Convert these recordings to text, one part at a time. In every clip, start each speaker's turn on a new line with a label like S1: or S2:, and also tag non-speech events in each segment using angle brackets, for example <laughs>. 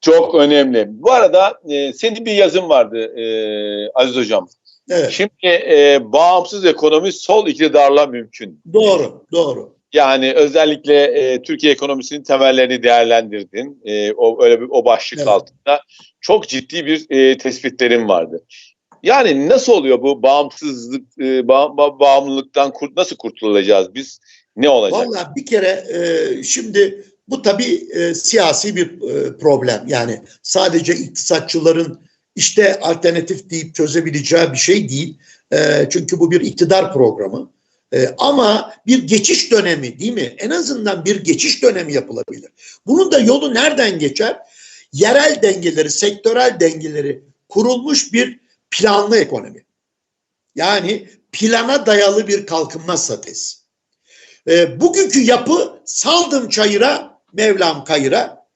S1: Çok önemli. Bu arada e, senin bir yazın vardı e, Aziz Hocam.
S2: Evet.
S1: Şimdi e, bağımsız ekonomi sol iktidarla mümkün.
S2: Doğru, doğru.
S1: Yani özellikle e, Türkiye ekonomisinin temellerini değerlendirdin. E, o öyle bir o başlık
S2: Evet.
S1: altında çok ciddi bir e, tespitlerin vardı. Yani nasıl oluyor bu bağımsızlık, e, ba- ba- bağımlılıktan kurt nasıl kurtulacağız biz? Ne olacak?
S2: Vallahi bir kere e, şimdi bu tabii e, siyasi bir e, problem. Yani sadece iktisatçıların işte alternatif deyip çözebileceği bir şey değil. E, çünkü bu bir iktidar programı. E, ama bir geçiş dönemi değil mi? En azından bir geçiş dönemi yapılabilir. Bunun da yolu nereden geçer? Yerel dengeleri, sektörel dengeleri kurulmuş bir planlı ekonomi. Yani plana dayalı bir kalkınma stratejisi. E, bugünkü yapı saldım çayıra, Mevlam kayıra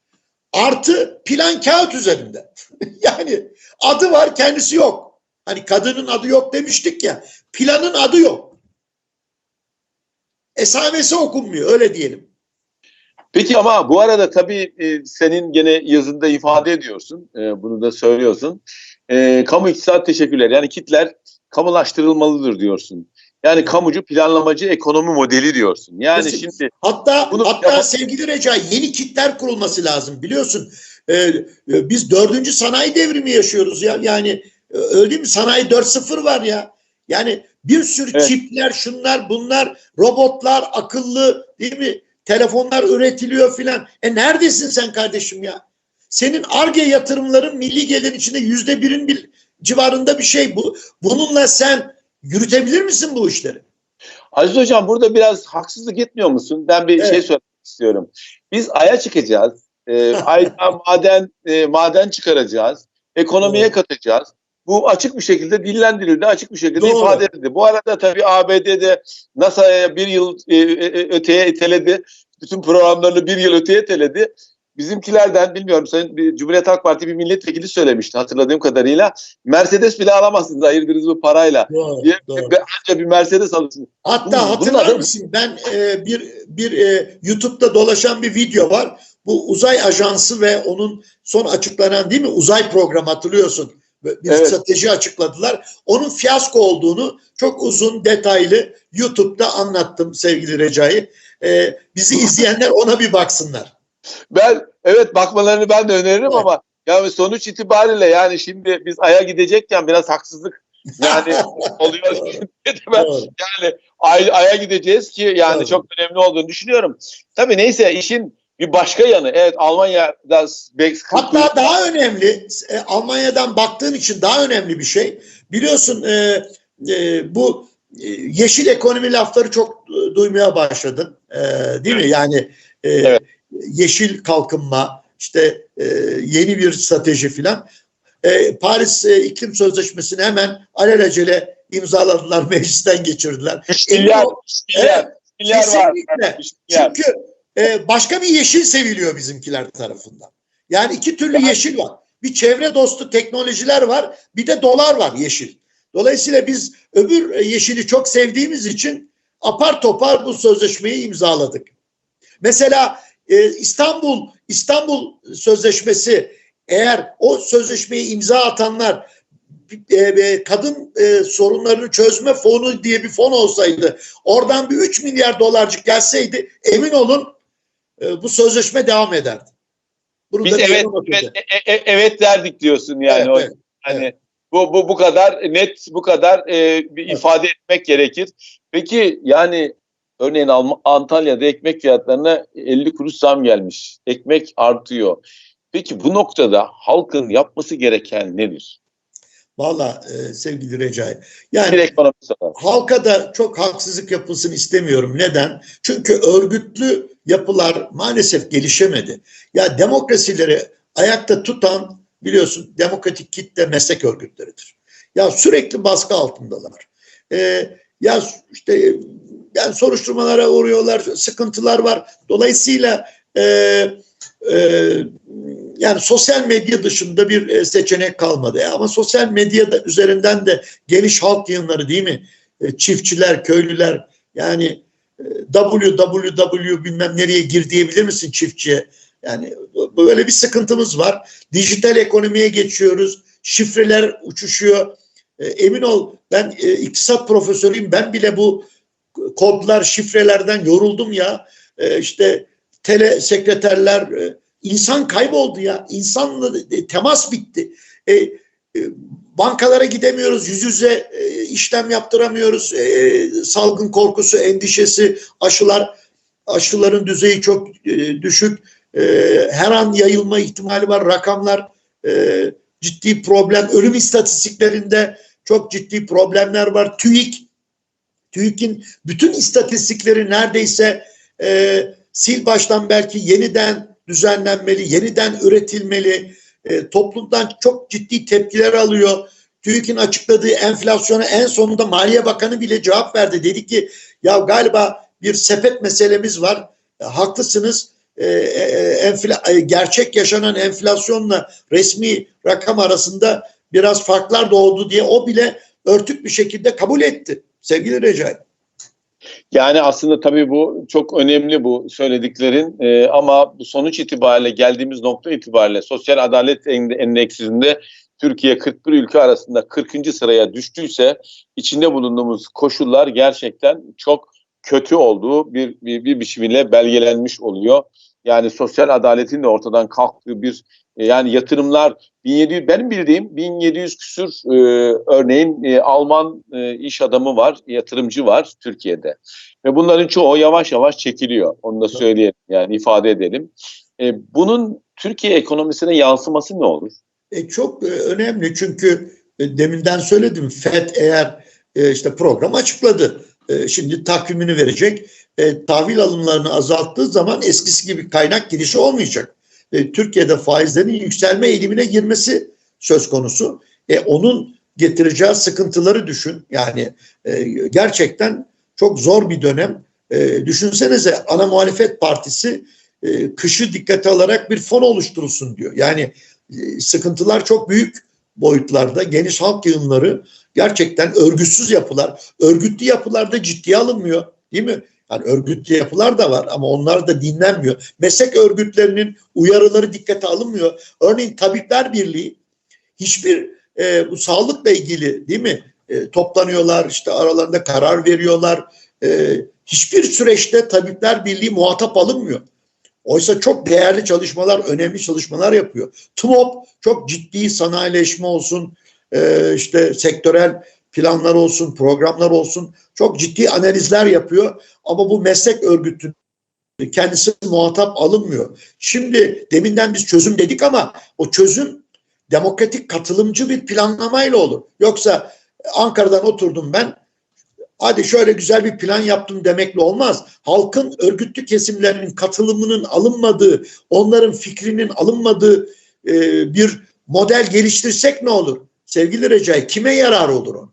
S2: artı plan kağıt üzerinde. <laughs> yani adı var kendisi yok. Hani kadının adı yok demiştik ya. Planın adı yok. Esamesi okunmuyor öyle diyelim.
S1: Peki ama bu arada tabii e, senin gene yazında ifade ediyorsun, e, bunu da söylüyorsun. E, kamu iktisat teşekkürler yani kitler kamulaştırılmalıdır diyorsun. Yani kamucu planlamacı ekonomi modeli diyorsun. Yani
S2: Kesin.
S1: şimdi
S2: Hatta
S1: Bunu
S2: hatta
S1: yap-
S2: sevgili Recai yeni kitler kurulması lazım biliyorsun. Ee, e, biz dördüncü sanayi devrimi yaşıyoruz ya. Yani e, öyle değil mi? Sanayi 4.0 var ya. Yani bir sürü
S1: Evet.
S2: çipler, şunlar, bunlar, robotlar, akıllı değil mi? Telefonlar üretiliyor filan. E neredesin sen kardeşim ya? Senin ARGE yatırımların milli gelirin içinde yüzde birin bir civarında bir şey bu. Bununla sen yürütebilir misin bu işleri?
S1: Aziz Hocam burada biraz haksızlık etmiyor musun? Ben bir
S2: Evet.
S1: şey söylemek istiyorum. Biz Ay'a çıkacağız. E, <laughs> Ay'dan maden e, maden çıkaracağız. Ekonomiye
S2: Doğru.
S1: katacağız. Bu açık bir şekilde dillendirildi, açık bir şekilde
S2: Doğru.
S1: ifade edildi. Bu arada tabii ABD'de NASA'ya bir yıl e, e, öteye iteledi. Bütün programlarını bir yıl öteye iteledi. Bizimkilerden bilmiyorum sayın bir Cumhuriyet Halk Parti bir milletvekili söylemişti hatırladığım kadarıyla. Mercedes bile alamazsınız ayırdığınız bu parayla.
S2: Doğru,
S1: Diye,
S2: doğru.
S1: Anca bir Mercedes alırsınız.
S2: Hatta hatırlar
S1: bunun adı-
S2: mısın? Ben e, bir bir e, YouTube'da dolaşan bir video var. Bu uzay ajansı ve onun son açıklanan değil mi uzay programı hatırlıyorsun. Bir
S1: Evet.
S2: strateji açıkladılar. Onun fiyasko olduğunu çok uzun detaylı YouTube'da anlattım sevgili Recai. E, bizi izleyenler ona bir baksınlar.
S1: Ben evet bakmalarını ben de öneririm
S2: Evet.
S1: ama yani sonuç itibariyle yani şimdi biz Ay'a gidecekken biraz haksızlık yani <laughs> oluyor. ben, <laughs> yani Ay, Ay'a gideceğiz ki yani
S2: Doğru.
S1: çok önemli olduğunu düşünüyorum. Tabii neyse işin bir başka yanı. Evet Almanya'da
S2: Hatta daha önemli e, Almanya'dan baktığın için daha önemli bir şey. Biliyorsun e, e, bu e, yeşil ekonomi lafları çok e, duymaya başladın. E, değil mi? Yani e,
S1: Evet.
S2: Yeşil kalkınma işte e, yeni bir strateji filan. E, Paris e, İklim Sözleşmesi'ni hemen alelacele imzaladılar, <laughs> meclisten geçirdiler.
S1: 3
S2: Emin
S1: milyar,
S2: ol-
S1: 3 milyar,
S2: Evet,
S1: var.
S2: kesinlikle.
S1: Milyar.
S2: Çünkü e, başka bir yeşil seviliyor bizimkiler tarafından. Yani iki türlü
S1: Yani-
S2: yeşil var. Bir çevre dostu teknolojiler var, bir de dolar var yeşil. Dolayısıyla biz öbür e, yeşili çok sevdiğimiz için apar topar bu sözleşmeyi imzaladık. Mesela e, İstanbul İstanbul Sözleşmesi eğer o sözleşmeyi imza atanlar e, e, kadın e, sorunlarını çözme fonu diye bir fon olsaydı oradan bir 3 milyar dolarcık gelseydi emin olun e, bu sözleşme devam ederdi. Bunu
S1: Biz
S2: da
S1: evet, evet, e- e- evet derdik diyorsun yani.
S2: Evet,
S1: o,
S2: evet,
S1: hani bu bu bu kadar net, bu kadar e, bir
S2: Evet.
S1: ifade etmek gerekir. Peki yani örneğin Antalya'da ekmek fiyatlarına 50 kuruş zam gelmiş. Ekmek artıyor. Peki bu noktada halkın yapması gereken nedir?
S2: Valla e, sevgili Recai. Yani halka da çok haksızlık yapılsın istemiyorum. Neden? Çünkü örgütlü yapılar maalesef gelişemedi. Ya demokrasileri ayakta tutan biliyorsun demokratik kitle meslek örgütleridir. Ya sürekli baskı altındalar. Ee, ya işte yani soruşturmalara uğruyorlar, sıkıntılar var. Dolayısıyla e, e, yani sosyal medya dışında bir e, seçenek kalmadı. E, ama sosyal medya da üzerinden de geniş halk yığınları değil mi? E, çiftçiler, köylüler yani e, www bilmem nereye gir diyebilir misin çiftçiye? Yani böyle bir sıkıntımız var. Dijital ekonomiye geçiyoruz. Şifreler uçuşuyor. E, emin ol ben e, iktisat profesörüyüm. Ben bile bu kodlar, şifrelerden yoruldum ya. E, işte tele sekreterler, e, insan kayboldu ya. İnsanla e, temas bitti. E, bankalara gidemiyoruz, yüz yüze işlem yaptıramıyoruz. E, salgın korkusu, endişesi, aşılar, aşıların düzeyi çok düşük. E, her an yayılma ihtimali var. Rakamlar e, ciddi problem. Ölüm istatistiklerinde çok ciddi problemler var. TÜİK, TÜİK'in bütün istatistikleri neredeyse e, sil baştan belki yeniden düzenlenmeli, yeniden üretilmeli. E, toplumdan çok ciddi tepkiler alıyor. TÜİK'in açıkladığı enflasyona en sonunda Maliye Bakanı bile cevap verdi. Dedi ki ya galiba bir sepet meselemiz var. E, haklısınız. E, e, e, gerçek yaşanan enflasyonla resmi rakam arasında biraz farklar doğdu diye o bile örtük bir şekilde kabul etti. Sevgili Recai.
S1: Yani aslında tabii bu çok önemli bu söylediklerin Ee, ama bu sonuç itibariyle geldiğimiz nokta itibariyle sosyal adalet en- endeksinde Türkiye 41 ülke arasında 40. sıraya düştüyse içinde bulunduğumuz koşullar gerçekten çok kötü olduğu bir, bir, bir biçimiyle belgelenmiş oluyor. Yani sosyal adaletin de ortadan kalktığı bir e, yani yatırımlar 1700 benim bildiğim 1700 küsür e, örneğin e, Alman e, iş adamı var, yatırımcı var Türkiye'de. Ve bunların çoğu yavaş yavaş çekiliyor. Onu da söyleyelim yani ifade edelim. E, bunun Türkiye ekonomisine yansıması ne olur?
S2: E, çok e, önemli çünkü e, deminden söyledim FED eğer e, işte program açıkladı. E, şimdi takvimini verecek. E, tahvil alımlarını azalttığı zaman eskisi gibi kaynak girişi olmayacak. E, Türkiye'de faizlerin yükselme eğilimine girmesi söz konusu. E, onun getireceği sıkıntıları düşün. Yani e, gerçekten çok zor bir dönem. E, düşünsenize ana muhalefet partisi e, kışı dikkate alarak bir fon oluşturulsun diyor. Yani e, sıkıntılar çok büyük boyutlarda. Geniş halk yığınları gerçekten örgütsüz yapılar. Örgütlü yapılarda ciddiye alınmıyor değil mi? Yani örgütlü yapılar da var ama onlar da dinlenmiyor. Meslek örgütlerinin uyarıları dikkate alınmıyor. Örneğin Tabipler Birliği hiçbir e, bu sağlıkla ilgili değil mi? E, toplanıyorlar işte aralarında karar veriyorlar. E, hiçbir süreçte Tabipler Birliği muhatap alınmıyor. Oysa çok değerli çalışmalar, önemli çalışmalar yapıyor. TMOP çok ciddi sanayileşme olsun, e, işte sektörel planlar olsun, programlar olsun çok ciddi analizler yapıyor. Ama bu meslek örgütü kendisi muhatap alınmıyor. Şimdi deminden biz çözüm dedik ama o çözüm demokratik katılımcı bir planlamayla olur. Yoksa Ankara'dan oturdum ben hadi şöyle güzel bir plan yaptım demekle olmaz. Halkın örgütlü kesimlerinin katılımının alınmadığı, onların fikrinin alınmadığı e, bir model geliştirsek ne olur? Sevgili Recai kime yarar olur o?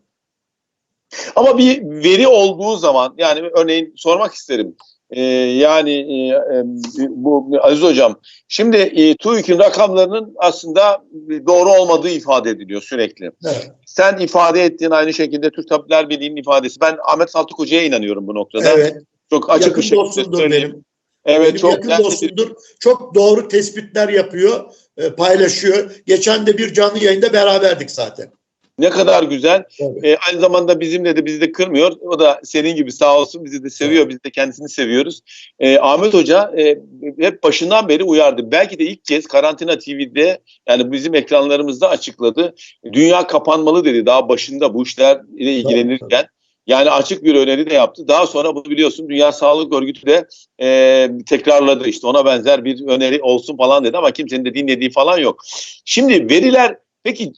S1: Ama bir veri olduğu zaman yani örneğin sormak isterim. Ee, yani e, e, bu Aziz Hocam şimdi e, TÜİK'in rakamlarının aslında doğru olmadığı ifade ediliyor sürekli.
S2: Evet.
S1: Sen ifade ettiğin aynı şekilde Türk Tabipler Birliği'nin ifadesi. Ben Ahmet Saltuk Hoca'ya inanıyorum bu noktada.
S2: Evet.
S1: Çok açık bir
S2: yakın
S1: şekilde
S2: dostumdur
S1: söyleyeyim.
S2: benim.
S1: Evet
S2: benim
S1: çok
S2: yakın
S1: gerçekten-
S2: dostumdur. Çok doğru tespitler yapıyor, e, paylaşıyor. Geçen de bir canlı yayında beraberdik zaten.
S1: Ne kadar güzel.
S2: Tabii.
S1: Ee, aynı zamanda bizimle de bizi de kırmıyor. O da senin gibi sağ olsun bizi de seviyor. Biz de kendisini seviyoruz. Ee, Ahmet Hoca e, hep başından beri uyardı. Belki de ilk kez Karantina TV'de yani bizim ekranlarımızda açıkladı. Dünya kapanmalı dedi daha başında bu işlerle ilgilenirken. Yani açık bir öneri de yaptı. Daha sonra bunu biliyorsun Dünya Sağlık Örgütü de e, tekrarladı. İşte ona benzer bir öneri olsun falan dedi ama kimsenin de dinlediği falan yok. Şimdi veriler Peki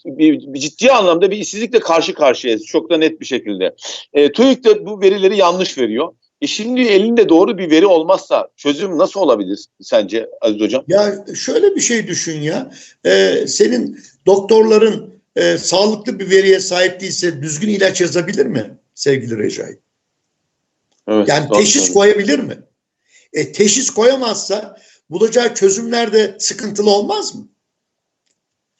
S1: ciddi anlamda bir işsizlikle karşı karşıyayız çok da net bir şekilde. E, TÜİK de bu verileri yanlış veriyor. E şimdi elinde doğru bir veri olmazsa çözüm nasıl olabilir sence Aziz Hocam?
S2: Ya şöyle bir şey düşün ya. Ee, senin doktorların e, sağlıklı bir veriye sahip değilse düzgün ilaç yazabilir mi sevgili Recai?
S1: Evet,
S2: Yani
S1: doğru
S2: teşhis
S1: söylüyorsun.
S2: koyabilir mi? E, teşhis koyamazsa bulacağı çözümler de sıkıntılı olmaz mı?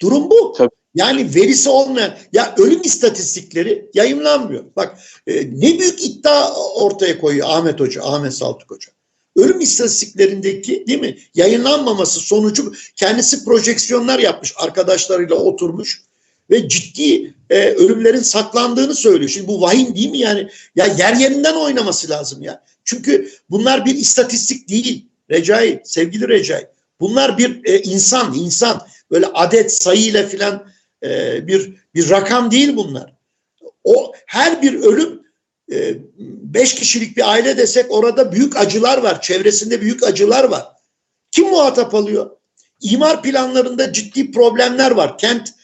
S2: Durum bu.
S1: Tabii.
S2: Yani verisi olmayan, ya ölüm istatistikleri yayınlanmıyor. Bak e, ne büyük iddia ortaya koyuyor Ahmet Hoca, Ahmet Saltuk Hoca. ölüm istatistiklerindeki değil mi yayınlanmaması sonucu kendisi projeksiyonlar yapmış arkadaşlarıyla oturmuş ve ciddi e, ölümlerin saklandığını söylüyor. Şimdi bu vahim değil mi yani? Ya yer yerinden oynaması lazım ya. Çünkü bunlar bir istatistik değil. Recai, sevgili Recai. Bunlar bir e, insan, insan. Böyle adet, sayıyla filan e, bir bir rakam değil bunlar. O her bir ölüm e, beş kişilik bir aile desek orada büyük acılar var. Çevresinde büyük acılar var. Kim muhatap alıyor? İmar planlarında ciddi problemler var. Kent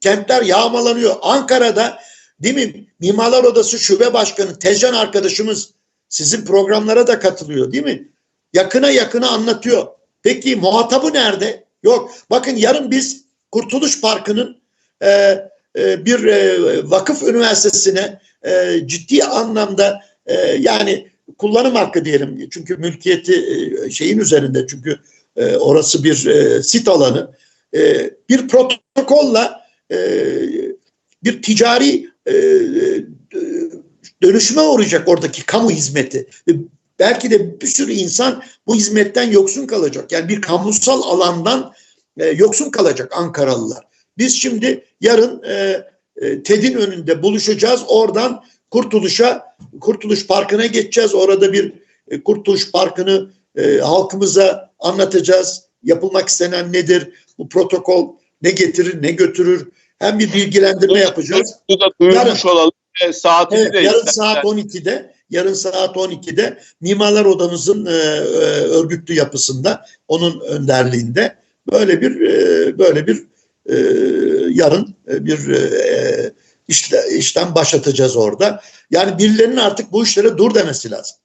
S2: kentler yağmalanıyor. Ankara'da değil mi? Mimarlar Odası Şube Başkanı Tezcan arkadaşımız sizin programlara da katılıyor değil mi? Yakına yakına anlatıyor. Peki muhatabı nerede? Yok. Bakın yarın biz Kurtuluş Parkı'nın e, e, bir e, vakıf üniversitesine e, ciddi anlamda e, yani kullanım hakkı diyelim. Çünkü mülkiyeti e, şeyin üzerinde çünkü e, orası bir e, sit alanı. E, bir protokolla e, bir ticari e, e, dönüşüme uğrayacak oradaki kamu hizmeti. Belki de bir sürü insan bu hizmetten yoksun kalacak. Yani bir kamusal alandan e, yoksun kalacak Ankaralılar. Biz şimdi yarın e, e, TED'in önünde buluşacağız. Oradan Kurtuluş'a, Kurtuluş Parkı'na geçeceğiz. Orada bir e, Kurtuluş Parkı'nı e, halkımıza anlatacağız. Yapılmak istenen nedir? Bu protokol ne getirir, ne götürür? Hem bir bilgilendirme yapacağız.
S1: Bu da duyurmuş olalım. E, saatini
S2: Evet,
S1: de
S2: yarın
S1: istersen.
S2: saat 12'de yarın saat 12'de Mimarlar Odamızın e, e, örgütlü yapısında onun önderliğinde böyle bir e, böyle bir e, yarın e, bir e, işte işlem başlatacağız orada. Yani birilerinin artık bu işlere dur demesi lazım.